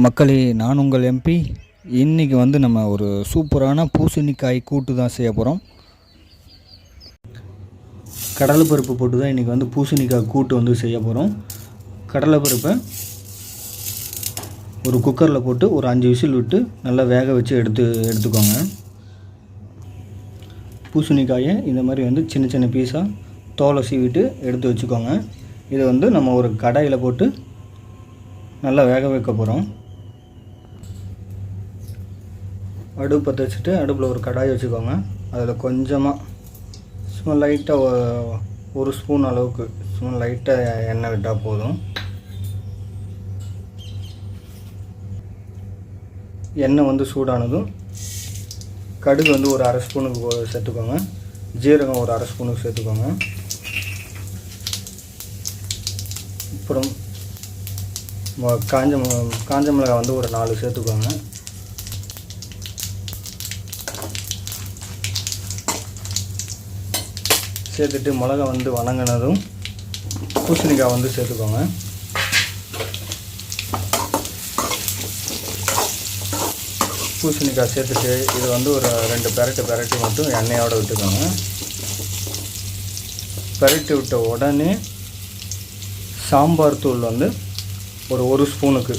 மக்களே நான் உங்கள் எம்பி இன்றைக்கி வந்து நம்ம ஒரு சூப்பரான பூசணிக்காய் கூட்டு தான் செய்ய போகிறோம் கடலைப்பருப்பு போட்டு தான் இன்றைக்கி வந்து பூசணிக்காய் கூட்டு வந்து செய்ய போகிறோம் கடலைப்பருப்பை ஒரு குக்கரில் போட்டு ஒரு அஞ்சு விசில் விட்டு நல்லா வேக வச்சு எடுத்து எடுத்துக்கோங்க. பூசணிக்காயை இந்த மாதிரி வந்து சின்ன சின்ன பீஸாக தோலை சீவிட்டு எடுத்து வச்சுக்கோங்க. இதை வந்து நம்ம ஒரு கடாயில் போட்டு நல்லா வேக வைக்க போகிறோம் அடுப்பு பற்ற வச்சுட்டு அடுப்பில் ஒரு கடாய் வச்சுக்கோங்க. அதில் கொஞ்சமாக சும்மா லைட்டாக ஒரு ஸ்பூன் அளவுக்கு சும்மா லைட்டாக எண்ணெய் விட்டால் போதும். எண்ணெய் வந்து சூடானதும் கடுகு வந்து ஒரு அரை ஸ்பூனுக்கு போ- சேர்த்துக்கோங்க. ஜீரகம் ஒரு அரை ஸ்பூனுக்கு சேர்த்துக்கோங்க. அப்புறம் காஞ்ச காஞ்ச மிளகாய் வந்து ஒரு நாலு சேர்த்துக்கோங்க. சேர்த்துட்டு மிளகா வந்து வணங்கினதும் பூசணிக்காய் வந்து சேர்த்துக்கோங்க. பூசணிக்காய் சேர்த்துட்டு இது வந்து ஒரு ரெண்டு பெரட்டு பெரட்டி மட்டும் எண்ணெயோடு விட்டுக்கோங்க. பெரட்டி விட்ட உடனே சாம்பார் தூள் வந்து ஒரு ஒரு ஸ்பூனுக்கு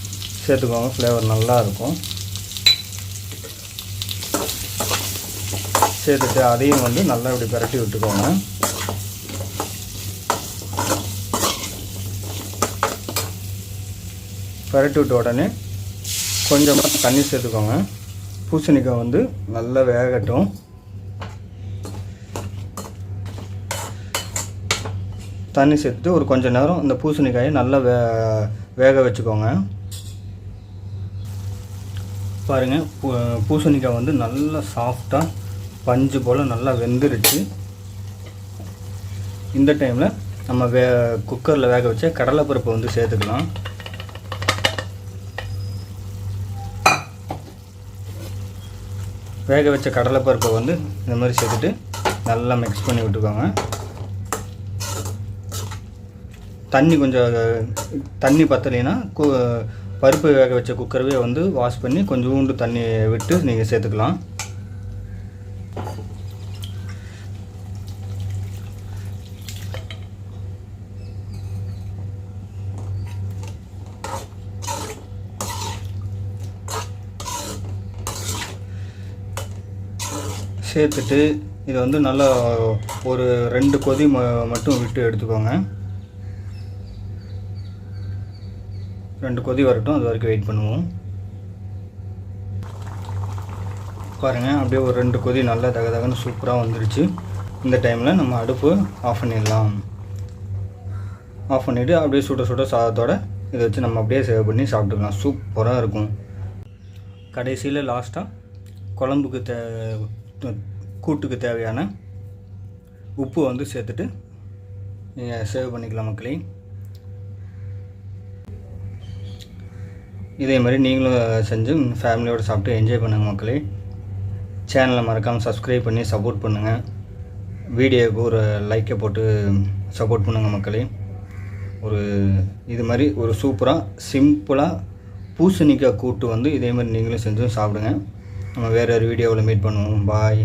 சேர்த்துக்கோங்க. ஃப்ளேவர் நல்லாயிருக்கும் சேர்த்துட்டு அதையும் வந்து நல்லா இப்படி பரட்டி விட்டுக்கோங்க. பரட்டி விட்ட உடனே கொஞ்சமாக தண்ணி சேர்த்துக்கோங்க. பூசணிக்காய் வந்து நல்லா வேகட்டும். தண்ணி சேர்த்துட்டு ஒரு கொஞ்சம் நேரம் இந்த பூசணிக்காயை நல்லா வே வேக வச்சுக்கோங்க. பாருங்கள் பூ பூசணிக்காய் வந்து நல்லா சாஃப்டாக பஞ்சு போல் நல்லா வெந்துருச்சு. இந்த டைமில் நம்ம வே குக்கரில் வேக வச்ச கடலைப்பருப்பை வந்து சேர்த்துக்கலாம். வேக வச்ச கடலைப்பருப்பை வந்து இந்த மாதிரி சேர்த்துட்டு நல்லா மிக்ஸ் பண்ணி விட்டுக்கோங்க. தண்ணி கொஞ்சம் தண்ணி பத்தலைன்னா கு பருப்பு வேக வச்ச குக்கரவே வந்து வாஷ் பண்ணி கொஞ்சோண்டு தண்ணி விட்டு நீங்கள் சேர்த்துக்கலாம். சேர்த்துட்டு இதை வந்து நல்லா ஒரு ரெண்டு கொதி ம மட்டும் விட்டு எடுத்துக்கோங்க. ரெண்டு கொதி வரட்டும் அது வரைக்கும் வெயிட் பண்ணுவோம். பாருங்கள் அப்படியே ஒரு ரெண்டு கொதி நல்லா தக தகன்னு சூப்பராக வந்துருச்சு. இந்த டைமில் நம்ம அடுப்பு ஆஃப் பண்ணிடலாம். ஆஃப் பண்ணிவிட்டு அப்படியே சுட சுட சாதத்தோட இதை வச்சு நம்ம அப்படியே சேவ் பண்ணி சாப்பிட்டுக்கலாம். சூப்பராக இருக்கும். கடைசியில் லாஸ்ட்டாக குழம்புக்கு தே கூட்டுக்கு தேவையான உப்பு வந்து சேர்த்துட்டு நீங்கள் சேவ் பண்ணிக்கலாம் மக்களே. இதே மாதிரி நீங்களும் செஞ்சு ஃபேமிலியோடு சாப்பிட்டு என்ஜாய் பண்ணுங்கள் மக்களே. சேனலை மறக்காமல் சப்ஸ்கிரைப் பண்ணி சப்போர்ட் பண்ணுங்கள் வீடியோவுக்கு ஒரு லைக்கை போட்டு சப்போர்ட் பண்ணுங்கள் மக்களே. ஒரு இது மாதிரி ஒரு சூப்பராக சிம்பிளாக பூசணிக்காய் கூட்டு வந்து இதே மாதிரி நீங்களும் செஞ்சும் சாப்பிடுங்க. நம்ம வேறு ஒரு வீடியோவில் மீட் பண்ணுவோம். பாய்